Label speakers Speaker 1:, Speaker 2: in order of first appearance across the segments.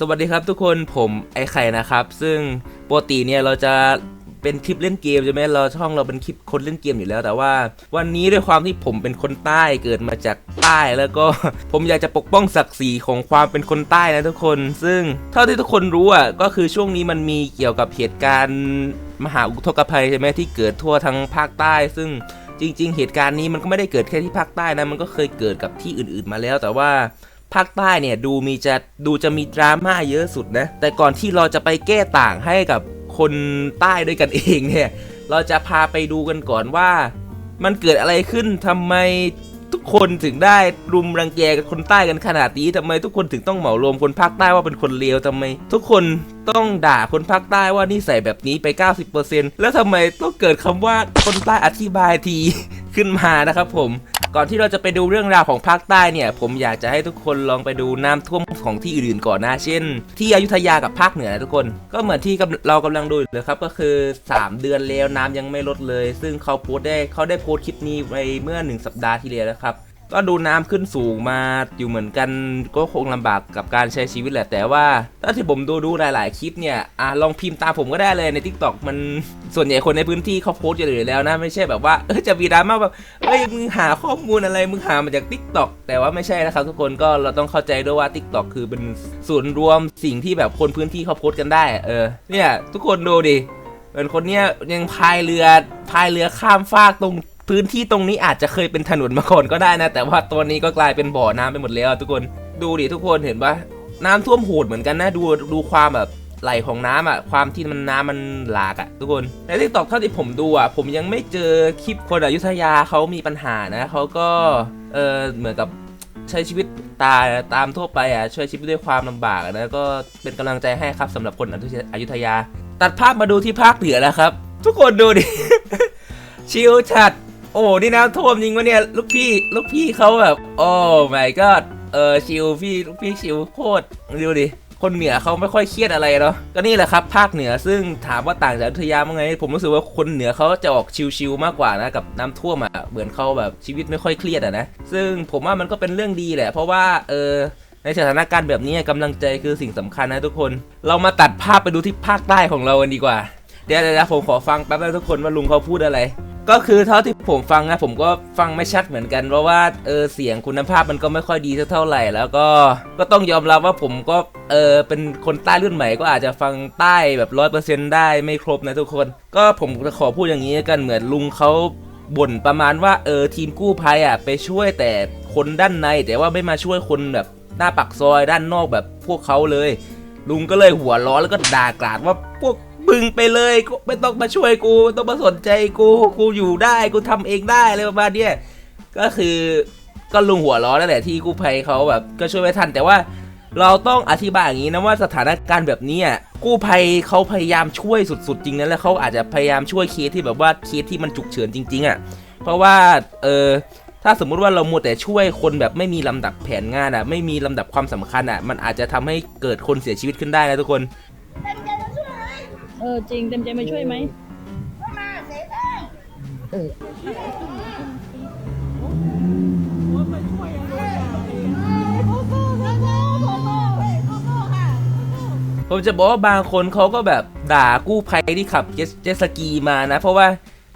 Speaker 1: สวัสดีครับทุกคนผมไอไข่นะครับ ซึ่งปกติเนี่ยเราจะเป็นคลิปเล่นเกมใช่ไหมเราช่องเราเป็นคลิปคนเล่นเกมอยู่แล้ว แต่ว่า วันนี้ด้วยความที่ผมเป็นคนใต้เกิดมาจากใต้แล้วก็ ผมอยากจะปกป้องศักดิ์ศรีของความเป็นคนใต้นะทุกคน ซึ่งเท่าที่ทุกคนรู้อะก็คือช่วงนี้มันมีเกี่ยวกับเหตุการณ์มหาอุทกภัยใช่ไหมที่เกิดทั่วทั้งภาคใต้ ซึ่งจริง ๆ เหตุการณ์นี้มันก็ไม่ได้เกิดแค่ที่ภาคใต้นะมันก็เคยเกิดกับที่อื่น ๆมาแล้วแต่ว่า ภาคใต้เนี่ยดูมีจะดูจะมีดราม่าเยอะสุดนะ แต่ก่อนที่เราจะไปแก้ต่างให้กับคนใต้ด้วยกันเองเนี่ย เราจะพาไปดูกันก่อนว่ามันเกิดอะไรขึ้นทำไมทุกคนถึงได้รุมรังแกกับคนใต้กันขนาดนี้ทำไมทุกคนถึงต้องเหมารวมคนภาคใต้ว่าเป็นคนเลวทำไม ทุกคนต้องด่าคนภาคใต้ว่านี่ใส่แบบนี้ไป 90%แล้วทำไมต้องเกิดคำว่าคนใต้อธิบายทีขึ้นมานะครับผม ก่อนที่เราจะไปดูเรื่องราวของภาคใต้เนี่ย ผมอยากจะให้ทุกคนลองไปดูน้ำท่วมของที่อื่นๆก่อนนะ เช่น ที่อยุธยากับภาคเหนือนะทุกคน ก็เหมือนที่เรากำลังดูเลยครับ ก็คือ 3 เดือนแล้วน้ำยังไม่ลดเลย ซึ่งเขาโพสได้เขาได้โพสต์คลิปนี้ไปเมื่อ 1 สัปดาห์ที่แล้วนะครับ ก็ดูน้ำขึ้นสูงมาอยู่เหมือนกันก็คงลำบากกับการใช้ชีวิตแหละแต่ว่าถ้าที่ผมดูดูหลาย ๆ คลิปเนี่ยอะลองพิมพ์ตามผมก็ได้เลยใน t ิ k t o k มันส่วนใหญ่คนในพื้นที่เขาโพสต์อยู่แล้วนะ ไม่ใช่แบบว่าเออจะมีดราม่าแบบเอ้ยมึงหาข้อมูลอะไรมึงหามาจาก t ิ k t o k แต่ว่าไม่ใช่นะครับทุกคนก็เราต้องเข้าใจด้วยว่า t ิ k t o k คือเป็นศูนย์รวมสิ่งที่แบบคนพื้นที่เขาโพสต์กันได้เออเนี่ยทุกคนดูดิเป็นคนเนี้ยยังพายเรือพายเรือข้ามฟากตรง พื้นที่ตรงนี้อาจจะเคยเป็นถนนมาก่อนก็ได้นะ แต่ว่าตัวนี้ก็กลายเป็นบ่อน้ำไปหมดแล้วอะทุกคนดูดิทุกคนเห็นปะน้ำท่วมโหดเหมือนกันนะดูดูความแบบไหลของน้ำอะความที่มันน้ำมันหลากอะทุกคนในทิกตอกเท่าที่ผมดูอะผมยังไม่เจอคลิปคนอยุธยาเขามีปัญหานะเขาก็เออเหมือนกับใช้ชีวิตตาตามทั่วไปอะช่วยชีวิตด้วยความลำบากนะก็เป็นกำลังใจให้ครับสำหรับคนอยุธยา ตัดภาพมาดูที่ภาคเหนือแล้วครับ ทุกคนดูดิชิลชัด โอ้นี่น้ำท่วมจริงวะเนี่ยลูกพี่ลูกพี่เขาแบบ โอ้ my god เออชิลพี่ลูกพี่ชิลโคตรดูดิคนเหนือเขาไม่ค่อยเครียดอะไรเนาะก็นี่แหละครับภาคเหนือซึ่งถามว่าต่างจากอยุธยามั้งไง ผมรู้สึกว่าคนเหนือเขาจะออกชิลๆมากกว่านะกับน้ำท่วมอะเหมือนเขาแบบชีวิตไม่ค่อยเครียดอะนะซึ่งผมว่ามันก็เป็นเรื่องดีแหละ เพราะว่าเออในสถานการณ์แบบนี้กำลังใจคือสิ่งสำคัญนะทุกคน เรามาตัดภาพไปดูที่ภาคใต้ของเรากันดีกว่า เดี๋ยวเดี๋ยวผมขอฟังแป๊บนึงทุกคนว่าลุงเขาพูดอะไร ก็คือเท่าที่ผมฟังนะผมก็ฟังไม่ชัดเหมือนกัน เพราะว่าเออเสียงคุณภาพมันก็ไม่ค่อยดีเท่าไหร่ แล้วก็ก็ต้องยอมรับว่าผมก็เออเป็นคนใต้รุ่นใหม่ก็อาจจะฟังใต้แบบร้อยเปอร์เซ็นต์ได้ไม่ครบนะทุกคน ก็ผมจะขอพูดอย่างนี้กันเหมือนลุงเขาบ่นประมาณว่าเออทีมกู้ภัยอะไปช่วยแต่คนด้านใน แต่ว่าไม่มาช่วยคนแบบหน้าปักซอยด้านนอกแบบพวกเขาเลย ลุงก็เลยหัวร้อนแล้วก็ด่ากราดว่าพวก มึงไปเลยกูไม่ต้องมาช่วยกูไม่ต้องมาสนใจกูกูอยู่ได้กูทำเองได้อะไรประมาณเนี้ยก็คือก็ลุงหัวร้อนนั่นแหละที่กู้ภัยเขาแบบ ก็ช่วยไม่ทันแต่ว่าเราต้องอธิบายอย่างนี้นะว่าสถานการณ์แบบนี้อะกู้ภัยเขาพยายามช่วยสุดๆจริงนะแล้วเขาอาจจะพยายามช่วยเคสที่แบบว่าเคสที่มันฉุกเฉินจริง ๆ อะ เพราะว่าเออถ้าสมมุติว่าเรามัวแต่ช่วยคนแบบไม่มีลำดับแผนงานอะ ไม่มีลำดับความสำคัญอะ มันอาจจะทำให้เกิดคนเสียชีวิตขึ้นได้นะทุกคน
Speaker 2: เออจริงเต็มใจมาช่วยไหม
Speaker 1: ผมจะบอกว่าบางคนเขาก็แบบด่ากู้ภัยที่ขับเจเจสกีมานะ เพราะว่า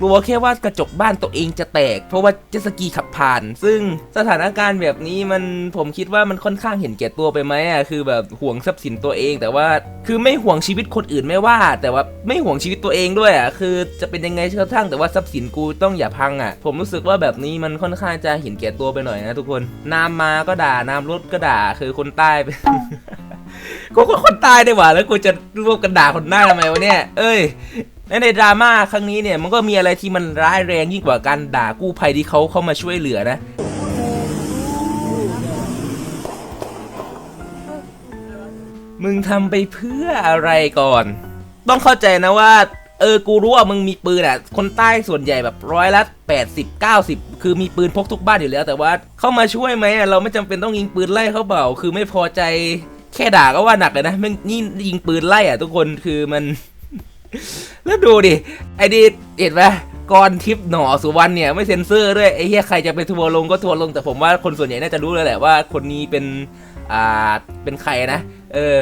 Speaker 1: กลัวแค่ว่ากระจกบ้านตัวเองจะแตก เพราะว่าเจสกีขับผ่าน ซึ่งสถานการณ์แบบนี้มันผมคิดว่ามันค่อนข้างเห็นแก่ตัวไปไหมอะคือแบบห่วงทรัพย์สินตัวเอง แต่ว่าคือไม่ห่วงชีวิตคนอื่นไม่ว่า แต่ว่าไม่ห่วงชีวิตตัวเองด้วยอะคือจะเป็นยังไงก็ช่างแต่ว่าทรัพย์สินกูต้องอย่าพังอะ ผมรู้สึกว่าแบบนี้มันค่อนข้างจะเห็นแก่ตัวไปหน่อยนะทุกคนน้ำมาก็ด่าน้ำลดก็ด่าคือคนใต้เป็นกูก็คนตายได้หว่าแล้วกูจะร่วมกันด่าคนหน้าทำไมวะเนี่ย เอ้ย และในดราม่าครั้งนี้เนี่ยมันก็มีอะไรที่มันร้ายแรงยิ่งกว่าการด่ากู้ภัยที่เขาเข้ามาช่วยเหลือนะมึงทำไปเพื่ออะไรก่อน ต้องเข้าใจนะว่า เออ กูรู้ว่ามึงมีปืนอะ คนใต้ส่วนใหญ่แบบร้อยละ80 90คือมีปืนพกทุกบ้านอยู่แล้ว แต่ว่าเข้ามาช่วยไหมอะ เราไม่จำเป็นต้องยิงปืนไล่เขาเปล่า คือไม่พอใจ แค่ด่าก็ว่าหนักเลยนะแม่งนี่ยิงปืนไล่อะทุกคน คือมัน แล้วดูดิ ไอ้ดิเห็นไหมกรทิพย์หน่อสุวรรณเนี่ยไม่เซ็นเซอร์ด้วยไอ้เหี้ยใครจะไปทัวร์ลงก็ทัวร์ลงแต่ผมว่าคนส่วนใหญ่น่าจะรู้แล้วแหละว่าคนนี้เป็นอ่าเป็นใครนะ เออ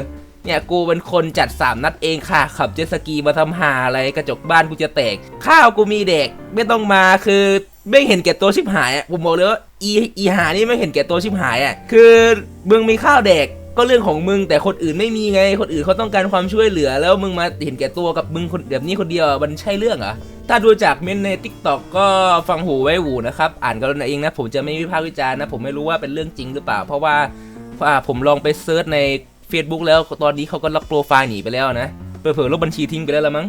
Speaker 1: เนี่ยกูเป็นคนจัดสามนัดเองค่ะ ขับเจ็ตสกีมาทำหาอะไรกระจกบ้านกูจะแตก ข้าวกูมีเด็กไม่ต้องมาคือไม่เห็นแก่ตัวชิบหายอะผมบอกเลยว่าอีอีหานี่ไม่เห็นแก่ตัวชิบหายอะคือมึงมีข้าวเด็ก ก็เรื่องของมึงแต่คนอื่นไม่มีไง คนอื่นเขาต้องการความช่วยเหลือ แล้วมึงมาเห็นแก่ตัวกับมึงคนแบบนี้คนเดียวมันใช่เรื่องเหรอถ้าดูจากเมนใน t ิ k t o k ก็ฟังหูไว้หูนะครับ อ่านกันเองนะผมจะไม่วิพากษ์วิจารณ์นะ ผมไม่รู้ว่าเป็นเรื่องจริงหรือเปล่า เพราะว่าอ่าผมลองไปเซิร์ชใน Facebook แล้วตอนนี้เขาก็ล็อกโปรไฟล์หนีไปแล้วนะเผลอๆลบบัญชีทิ้งไปแล้วละมั้ง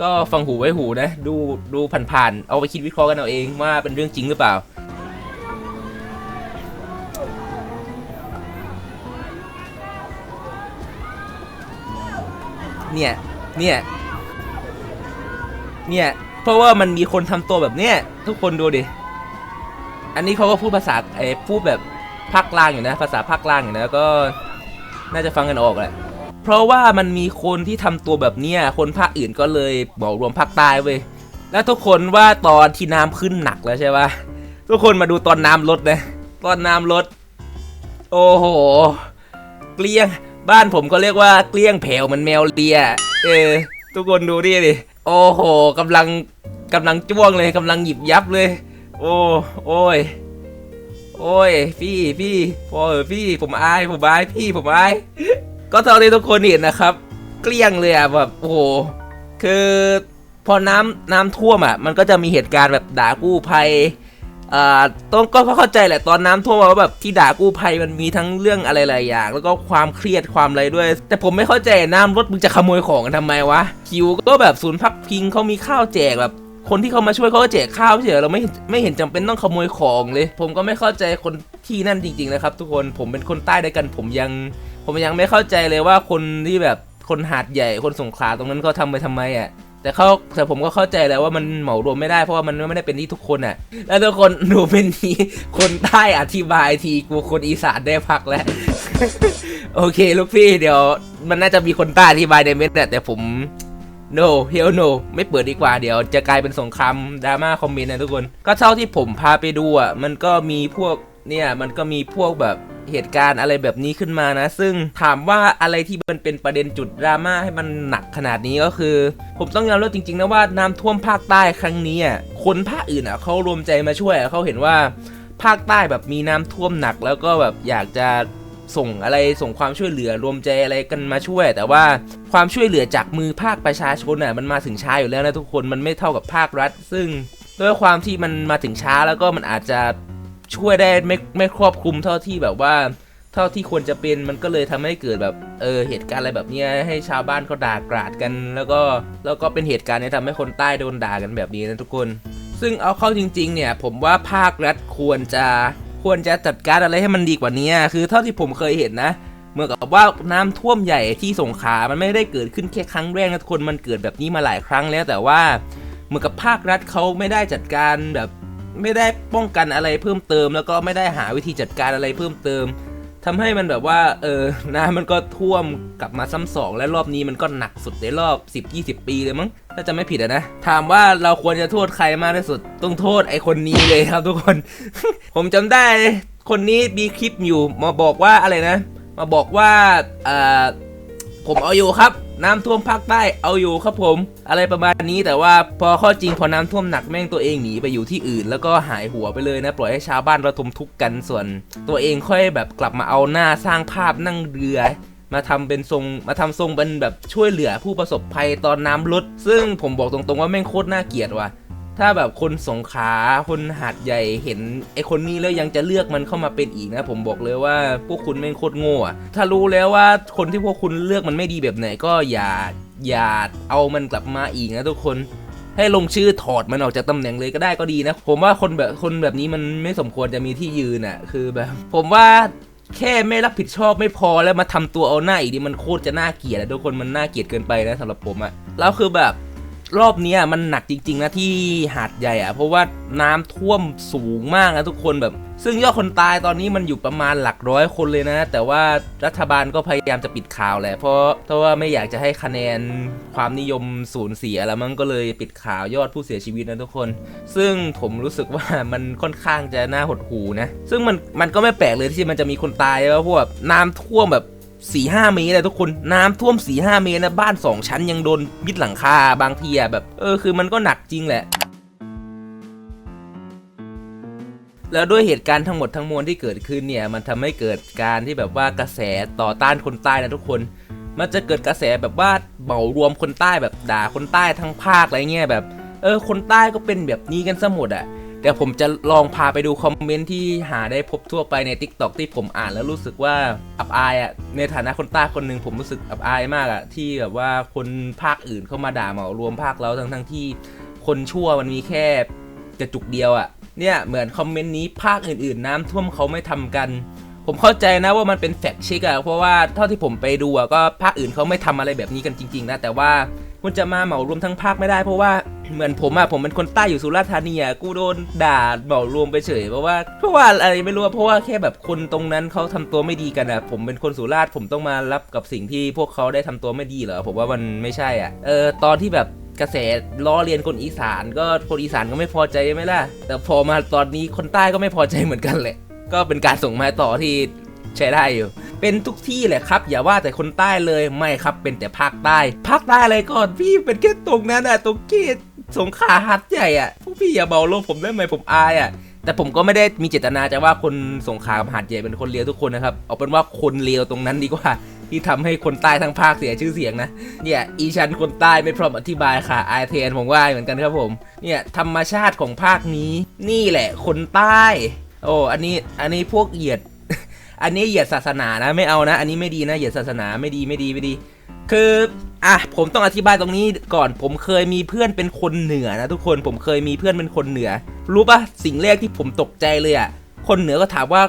Speaker 1: ก็ฟังหูไว้หูนะ ดูดูผ่านๆเอาไปคิดวิเคราะห์กันเอาเองว่าเป็นเรื่องจริงหรือเปล่า เนี่ย เนี่ย เนี่ย เพราะว่ามันมีคนทำตัวแบบเนี้ยทุกคนดูดิ อันนี้เขาก็พูดภาษาไอ้พูดแบบภาคกลางอยู่นะ ภาษาภาคกลางอยู่นะก็น่าจะฟังกันออกแหละ เพราะว่ามันมีคนที่ทำตัวแบบเนี้ยคนภาคอื่นก็เลยบอกรวมภาคใต้เว้ย แล้วทุกคนว่าตอนที่น้ำขึ้นหนักแล้วใช่ปะทุกคนมาดูตอนน้ำลดนะ ตอนน้ำลด โอ้โห เกลี้ยง บ้านผมก็เรียกว่าเกลี้ยงแผวเหมันแมวเลีย เออ ทุกคนดูดิดิ โอ้โหกำลังกำลังจ้วงเลยกำลังหยิบยับเลย โอ้โอ้ย โอ้ย พี่พี่พอเออพี่ผมอายผมอายพี่ผมอาย ก็เท่าที่ทุกคนเห็นนะครับ เกลี้ยงเลยอะแบบโอ้โหคือพอน้ำน้ำท่วมอะ มันก็จะมีเหตุการณ์แบบด่ากู้ภัย อ่าต้องก็เข้าใจแหละตอนน้ำท่วมว่าแบบที่ด่ากู้ภัยมันมีทั้งเรื่องอะไรหลายอย่าง แล้วก็ความเครียดความอะไรด้วย แต่ผมไม่เข้าใจน้ำรถมึงจะขโมยของกันทำไมวะคิวก็แบบศูนย์พักพิงเขามีข้าวแจกแบบคนที่เขามาช่วยเขาก็แจกข้าวเฉยเราไม่ไม่เห็นจำเป็นต้องขโมยของเลย ผมก็ไม่เข้าใจคนที่นั่นจริง ๆ นะครับ ทุกคนผมเป็นคนใต้ด้วยกัน ผมยัง ผมยังไม่เข้าใจเลยว่าคนที่แบบคนหาดใหญ่คนสงขลาตรงนั้นเขาทำไปทำไมอะ แต่เขาแต่ผมก็เข้าใจแล้วว่ามันเหมารวมไม่ได้เพราะว่ามันไม่ได้เป็นที่ทุกคนอะ แล้วทุกคนดูเป็นทีคนใต้อธิบายทีกูคนอีสานได้พักแล้ว โอเคลูกพี่เดี๋ยว มันน่าจะมีคนใต้อธิบายในเม็ดแหละแต่ผม no hell no ไม่เปิดดีกว่าเดี๋ยวจะกลายเป็นสงครามดราม่าคอมเมนต์นะทุกคน ก็เท่าที่ผมพาไปดูอะมันก็มีพวกเนี่ยมันก็มีพวกแบบ เหตุการณ์อะไรแบบนี้ขึ้นมานะ ซึ่งถามว่าอะไรที่มันเป็นประเด็นจุดดราม่าให้มันหนักขนาดนี้ก็คือ ผมต้องยอมรับจริงๆนะว่าน้ำท่วมภาคใต้ครั้งนี้อะคนภาคอื่นอะเขารวมใจมาช่วยเขาเห็นว่าภาคใต้แบบมีน้ำท่วมหนักแล้วก็แบบอยากจะส่งอะไรส่งความช่วยเหลือรวมใจอะไรกันมาช่วย แต่ว่าความช่วยเหลือจากมือภาคประชาชนน่ะมันมาถึงช้าอยู่แล้วนะทุกคนมันไม่เท่ากับภาครัฐ ซึ่งด้วยความที่มันมาถึงช้าแล้วก็มันอาจจะ ช่วยได้ไม่ไม่ครอบคลุมเท่าที่แบบว่า เท่าที่ควรจะเป็นมันก็เลยทำให้เกิดแบบเออเหตุการณ์อะไรแบบนี้ให้ชาวบ้านเขาด่ากราดกัน แล้วก็แล้วก็เป็นเหตุการณ์ที่ทำให้คนใต้โดนด่ากันแบบนี้นะทุกคน ซึ่งเอาเข้าจริง ๆ เนี่ย ผมว่าภาครัฐควรจะควรจะจัดการอะไรให้มันดีกว่านี้คือเท่าที่ผมเคยเห็นนะเหมือนกับว่าน้ำท่วมใหญ่ที่สงขลามันไม่ได้เกิดขึ้นแค่ครั้งแรกนะทุกคนมันเกิดแบบนี้มาหลายครั้งแล้วแต่ว่าเหมือนกับภาครัฐเขาไม่ได้จัดการแบบ ไม่ได้ป้องกันอะไรเพิ่มเติม แล้วก็ไม่ได้หาวิธีจัดการอะไรเพิ่มเติมทำให้มันแบบว่าเออน้ำมันก็ท่วมกลับมาซ้ำสองและรอบนี้มันก็หนักสุดในรอบ 10-20 ปีเลยมั้งถ้าจะไม่ผิดอะนะ ถามว่าเราควรจะโทษใครมากที่สุด ต้องโทษไอ้คนนี้เลยครับทุกคน ผมจำได้คนนี้มีคลิปอยู่มาบอกว่าอะไรนะ มาบอกว่าเอ่อ ผมเอาอยู่ครับ น้ำท่วมภาคใต้เอาอยู่ครับผม อะไรประมาณนี้แต่ว่าพอข้อจริงพอน้ำท่วมหนักแม่งตัวเองหนีไปอยู่ที่อื่น แล้วก็หายหัวไปเลยนะ ปล่อยให้ชาวบ้านระทมทุกข์กันส่วน ตัวเองค่อยแบบกลับมาเอาหน้าสร้างภาพนั่งเรือมาทำเป็นทรงมาทำทรงเป็นแบบช่วยเหลือผู้ประสบภัยตอนน้ำลด ซึ่งผมบอกตรงๆว่าแม่งโคตรน่าเกลียดว่ะ ถ้าแบบคนสงขาคนหาดใหญ่เห็นไอคนนี้แล้วยังจะเลือกมันเข้ามาเป็นอีกนะ ผมบอกเลยว่าพวกคุณแม่งโคตรโง่อะถ้ารู้แล้วว่าคนที่พวกคุณเลือกมันไม่ดีแบบไหนก็อย่าอย่าเอามันกลับมาอีกนะทุกคนให้ลงชื่อถอดมันออกจากตำแหน่งเลยก็ได้ก็ดีนะ ผมว่าคนแบบคนแบบนี้มันไม่สมควรจะมีที่ยืนอะ คือแบบ ผมว่าแค่ไม่รับผิดชอบไม่พอแล้วมาทำตัวเอาหน้าอีกนี่มันโคตรจะน่าเกลียดอะทุกคนมันน่าเกลียดเกินไปนะสำหรับผมอะแล้วคือแบบ รอบนี้มันหนักจริง ๆ นะที่หาดใหญ่อะเพราะว่าน้ำท่วมสูงมากนะทุกคนแบบ ซึ่งยอดคนตายตอนนี้มันอยู่ประมาณหลักร้อยคนเลยนะ แต่ว่ารัฐบาลก็พยายามจะปิดข่าวแหละ เพราะเพราะว่าไม่อยากจะให้คะแนนความนิยมสูญเสียแล้วมันก็เลยปิดข่าวยอดผู้เสียชีวิตนะทุกคน ซึ่งผมรู้สึกว่ามันค่อนข้างจะน่าหดหูนะ ซึ่งมันมันก็ไม่แปลกเลยที่มันจะมีคนตายเพราะว่าน้ำท่วมแบบ 4ี่ห้าเมตรเลยทุกคนน้ำท่วม4ี่ห้าเมตรนะบ้าน2ชั้นยังโดนมิดหลังคาบางทีอะแบบเออคือมันก็หนักจริงแหละแล้วด้วยเหตุการณ์ทั้งหมดทั้งมวลที่เกิดขึ้นเนี่ยมันทำให้เกิดการที่แบบว่ากระแสต่อต้านคนใต้นะทุกคน มันจะเกิดกระแสแบบว่าเหมารวมคนใต้แบบด่าคนใต้ทั้งภาคอะไรเงี้ยแบบ เออคนใต้ก็เป็นแบบนี้กันซะหมดอะ ดี๋ยวผมจะลองพาไปดูคอมเมนต์ที่หาได้พบทั่วไปใน Tik t o อกที่ผมอ่านแล้วรู้สึกว่าอับอายอะในฐานะคนใต้คนหนึ่งผมรู้สึกอับอายมากอะที่แบบว่าคนภาคอื่นเข้ามาด่าเหมารวมภาคเราทั้งทั้งที่คนชั่วมันมีแค่กระจุกเดียวอะเนี่ยเหมือนคอมเมนต์นี้ภาคอื่นๆ น้ำท่วมเขาไม่ทำกัน ผมเข้าใจนะว่ามันเป็นแฟกเช็คอะเพราะว่าเท่าที่ผมไปดูอะก็ภาคอื่นเขาไม่ทำอะไรแบบนี้กันจริง ๆ นะแต่ว่าคุณจะมาเหมารวมทั้งภาคไม่ได้เพราะว่า เหมือนผมอะผมเป็นคนใต้อยู่สุราษฎร์ธานีอะกูโดนด่าเหมารวมไปเฉยเพราะว่าเพราะว่าอะไรไม่รู้อะเพราะว่าแค่แบบคนตรงนั้นเขาทำตัวไม่ดีกันอะผมเป็นคนสุราษฎร์ผมต้องมารับกับสิ่งที่พวกเขาได้ทำตัวไม่ดีเหรอผมว่ามันไม่ใช่อะเออตอนที่แบบกระแสล้อเลียนคนอีสานก็คนอีสานก็ไม่พอใจไหมล่ะ แต่พอมาตอนนี้คนใต้ก็ไม่พอใจเหมือนกันแหละ ก็เป็นการส่งไม้ต่อที่ใช้ได้อยู่ เป็นทุกที่แหละครับ อย่าว่าแต่คนใต้เลยไม่ครับเป็นแต่ภาคใต้ ภาคใต้อะไรก่อนพี่เป็นแค่ตรงนั้นอะตรงเกต สงขาหัดใหญ่อะพวกพี่อย่าเบาลงผมได้ไหมผมอายอะแต่ผมก็ไม่ได้มีเจตนาจะว่าคนสงขลากับหาดใหญ่เป็นคนเลวทุกคนนะครับเอาเป็นว่าคนเลวตรงนั้นดีกว่า ที่ทำให้คนใต้ทั้งภาคเสียชื่อเสียงนะเนี่ยอีชันคนใต้ไม่พร้อมอธิบายค่ะไอเทนผมว่าเหมือนกันครับผมเนี่ยธรรมชาติของภาคนี้ นี่แหละคนใต้ โอ้อันนี้อันนี้พวกเหยียด อันนี้เหยียดศาสนานะไม่เอานะ อันนี้ไม่ดีนะเหยียดศาสนาไม่ดีไม่ดีไม่ดี คือ อะผมต้องอธิบายตรงนี้ก่อนผมเคยมีเพื่อนเป็นคนเหนือนะทุกคนผมเคยมีเพื่อนเป็นคนเหนือ รู้ปะสิ่งแรกที่ผมตกใจเลยอะคนเหนือก็ถามว่า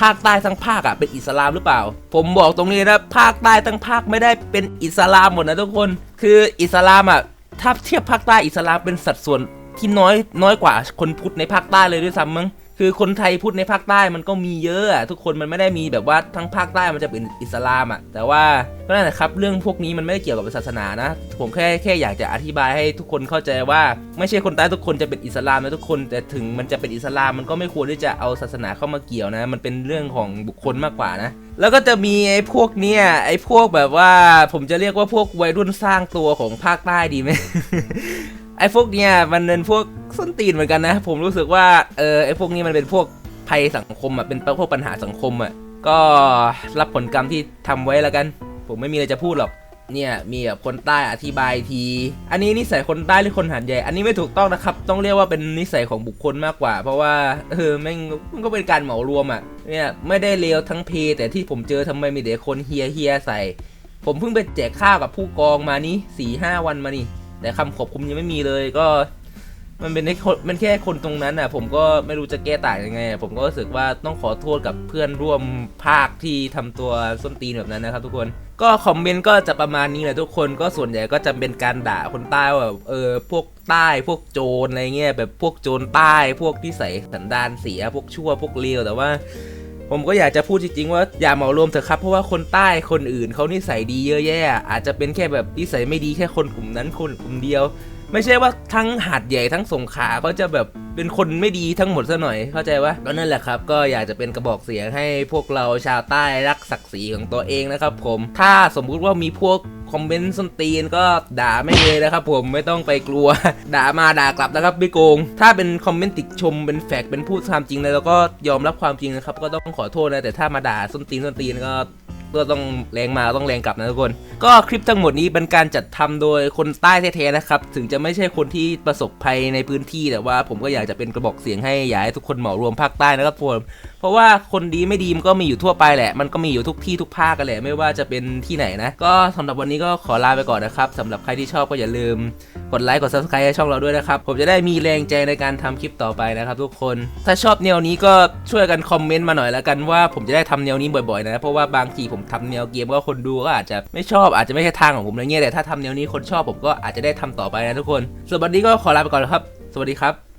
Speaker 1: ภาคใต้ทั้งภาคอะเป็นอิสลามหรือเปล่า ผมบอกตรงนี้นะภาคใต้ทั้งภาคไม่ได้เป็นอิสลามหมดนะทุกคน คืออิสลามอะถ้าเทียบภาคใต้อิสลามเป็นสัดส่วนที่น้อยน้อยกว่าคนพุทธในภาคใต้เลยด้วยซ้ำมั้ง คือคนไทยพูดในภาคใต้มันก็มีเยอะอะทุกคนมันไม่ได้มีแบบว่าทั้งภาคใต้มันจะเป็นอิสลามอะแต่ว่าก็นั่นแหละครับเรื่องพวกนี้มันไม่ได้เกี่ยวกับศาสนานะ ผมแค่แค่อยากจะอธิบายให้ทุกคนเข้าใจว่า ไม่ใช่คนใต้ทุกคนจะเป็นอิสลามนะทุกคน แต่ถึงมันจะเป็นอิสลามมันก็ไม่ควรที่จะเอาศาสนาเข้ามาเกี่ยวนะ มันเป็นเรื่องของบุคคลมากกว่านะ แล้วก็จะมีไอ้พวกเนี้ยไอ้พวกแบบว่า ผมจะเรียกว่าพวกวัยรุ่นสร้างตัวของภาคใต้ดีไหม ไอ้พวกเนี้ยมันเป็นพวกส้นตีนเหมือนกันนะ ผมรู้สึกว่าเออไอ้พวกนี้มันเป็นพวกภัยสังคมอะเป็นพวกปัญหาสังคมอะก็รับผลกรรมที่ทำไว้แล้วกัน ผมไม่มีอะไรจะพูดหรอกเนี่ยมีแบบคนใต้อธิบายที อันนี้นิสัยคนใต้หรือคนหัดใหญ่ อันนี้ไม่ถูกต้องนะครับ ต้องเรียกว่าเป็นนิสัยของบุคคลมากกว่า เพราะว่าเออแม่งมันก็เป็นการเหมารวมอะ เนี่ยไม่ได้เลวทั้งเพ แต่ที่ผมเจอทำไมมีแต่คนเฮียเฮียใส่ ผมเพิ่งไปแจกข้าวกับผู้กองมานี่สี่ห้าวันมานี่ แต่คำขอบคุณยังไม่มีเลยก็ มันเป็นแค่คนมันแค่คนตรงนั้นอะ ผมก็ไม่รู้จะแก้ต่างยังไง ผมก็รู้สึกว่าต้องขอโทษกับเพื่อนร่วมภาคที่ทำตัวส้นตีนแบบนั้นนะครับทุกคนก็คอมเมนต์ก็จะประมาณนี้แหละทุกคนก็ส่วนใหญ่ก็จะเป็นการด่าคนใต้ว่าแบบเออพวกใต้พวกโจรอะไรเงี้ยแบบพวกโจรใต้พวกที่ใส่สันดานเสียพวกชั่วพวกเลวแต่ว่า ผมก็อยากจะพูดจริงๆว่าอย่าเหมารวมเถอะครับ เพราะว่าคนใต้คนอื่นเขานิสัยดีเยอะแยะ อาจจะเป็นแค่แบบนิสัยไม่ดีแค่คนกลุ่มนั้นคนกลุ่มเดียว ไม่ใช่ว่าทั้งหาดใหญ่ทั้งสงขลาก็จะแบบเป็นคนไม่ดีทั้งหมดซะหน่อยเข้าใจปะก็นั่นแหละครับ ก็อยากจะเป็นกระบอกเสียงให้พวกเราชาวใต้รักศักดิ์ศรีของตัวเองนะครับ ผม ถ้าสมมุติว่ามีพวกคอมเมนต์ส้นตีนก็ด่าไม่เลยนะครับผมไม่ต้องไปกลัว ด่ามาด่ากลับนะครับไม่โกง ถ้าเป็นคอมเมนต์ติชมเป็นแฟกเป็นพูดความจริงเลยแล้วก็ยอมรับความจริงนะครับ ก็ต้องขอโทษนะแต่ถ้ามาด่าส้นตีนส้นตีนก็ ก็ต้องแรงมาต้องแรงกลับนะทุกคน ก็คลิปทั้งหมดนี้เป็นการจัดทำโดยคนใต้แท้ๆนะครับ ถึงจะไม่ใช่คนที่ประสบภัยในพื้นที่แต่ว่าผมก็อยากจะเป็นกระบอกเสียงให้อยากให้ทุกคนเหมารวมภาคใต้นะครับผม เพราะว่าคนดีไม่ดีมันก็มีอยู่ทั่วไปแหละ มันก็มีอยู่ทุกที่ทุกภาคกันแหละ ไม่ว่าจะเป็นที่ไหนนะ ก็สำหรับวันนี้ก็ขอลาไปก่อนนะครับสำหรับใครที่ชอบก็อย่าลืม กดไลค์กด subscribe ให้ช่องเราด้วยนะครับ ผมจะได้มีแรงใจในการทำคลิปต่อไปนะครับ ทุกคน ถ้าชอบแนวนี้ก็ช่วยกันคอมเมนต์มาหน่อยแล้วกันว่าผมจะได้ทำแนวนี้บ่อยๆนะ เพราะว่าบางทีผมทำแนวเกมก็คนดูก็อาจจะไม่ชอบอาจจะไม่ใช่ทางของผมอะไรเงี้ยแต่ถ้าทำแนวนี้คนชอบผมก็อาจจะได้ทำต่อไปนะทุกคนส่วนวันนี้ก็ขอลาไปก่อนนะครับ สวัสดีครับ